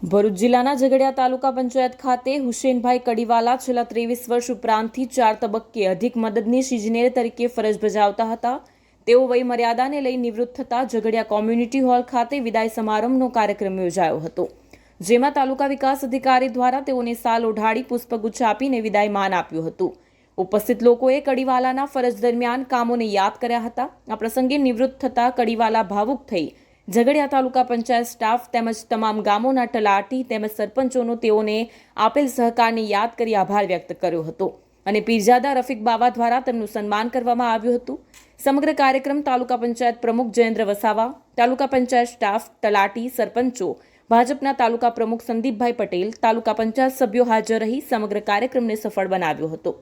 ભરૂચ જિલ્લાના ઝઘડિયા તાલુકા પંચાયત ખાતે હુસેનભાઈ કડીવાલા છેલ્લા ત્રેવીસ વર્ષ ઉપરાંતથી ચાર તબક્કે અધિક મદદનીશ ઇજનેર તરીકે ફરજ બજાવતા હતા. તેઓ વય મર્યાદાને લઈ નિવૃત્ત થતા ઝઘડિયા કોમ્યુનિટી હોલ ખાતે વિદાય સમારંભનો કાર્યક્રમ યોજાયો હતો. જેમાં તાલુકા વિકાસ અધિકારી દ્વારા તેઓને સાલ ઓઢાડી પુષ્પગુચ્છ આપીને વિદાય માન આપ્યું હતું. ઉપસ્થિત લોકોએ કડીવાલાના ફરજ દરમિયાન કામોને યાદ કર્યા હતા. આ પ્રસંગે નિવૃત્ત થતા કડીવાલા ભાવુક થઈ ઝઘડિયા તાલુકા પંચાયત સ્ટાફ તેમજ તમામ ગામોના તલાટી તેમજ સરપંચોનો તેઓને આપેલ સહકારને યાદ કરી આભાર વ્યક્ત કર્યો હતો. અને પીરજાદા રફીક બાવા દ્વારા તેમનું સન્માન કરવામાં આવ્યું હતું. સમગ્ર કાર્યક્રમ તાલુકા પંચાયત પ્રમુખ જયેન્દ્ર વસાવા, તાલુકા પંચાયત સ્ટાફ, તલાટી, સરપંચો, ભાજપના તાલુકા પ્રમુખ સંદીપભાઈ પટેલ, તાલુકા પંચાયત સભ્યો હાજર રહી સમગ્ર કાર્યક્રમને સફળ બનાવ્યો હતો.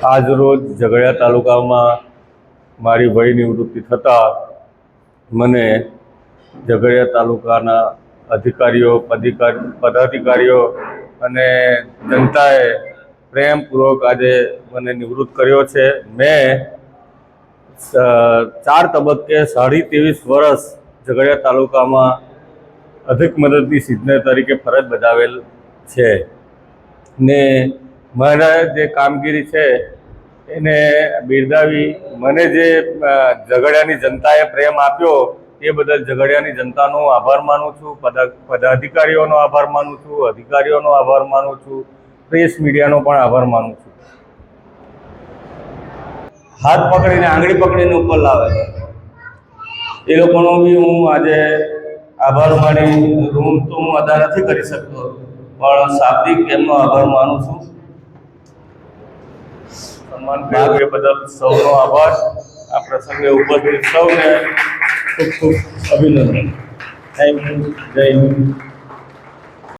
આજ રોજ ઝઘડિયા તાલુકામાં મારી વય નિવૃત્તિ થતાં મને ઝઘડિયા તાલુકાના અધિકારીઓ પદાધિકારીઓ અને જનતાએ પ્રેમપૂર્વક આજે મને નિવૃત્ત કર્યો છે. મેં ચાર તબક્કે સાડી ત્રેવીસ વર્ષ ઝઘડિયા તાલુકામાં અધિક મદદની સિદ્ધને તરીકે ફરજ બજાવેલ છે. ને મારા જે કામગીરી છે, એને બિરદાવી, મને જે ઝઘડિયાની જનતાએ પ્રેમ આપ્યો, એ બદલ ઝઘડિયાની જનતાનો આભાર માનું છું, પદા, પદાધિકારીઓનો આભાર માનું છું, અધિકારીઓનો આભાર માનું છું, પ્રેસ મીડિયાનો પણ આભાર માનું છું. હાથ પકડીને, આંગળી પકડીને ઉપર લાવે એ લોકોનો બી હું આજે આભાર માની, રૂમ તો હું અદા નથી કરી શકતો, પણ શાબ્દિક એમનો આભાર માનું છું. સન્માન કર્યું. એ બદલ સૌનો આભાર. આ પ્રસંગે ઉપસ્થિત સૌને ખૂબ ખૂબ અભિનંદન. Thank you. જય હિન્દ.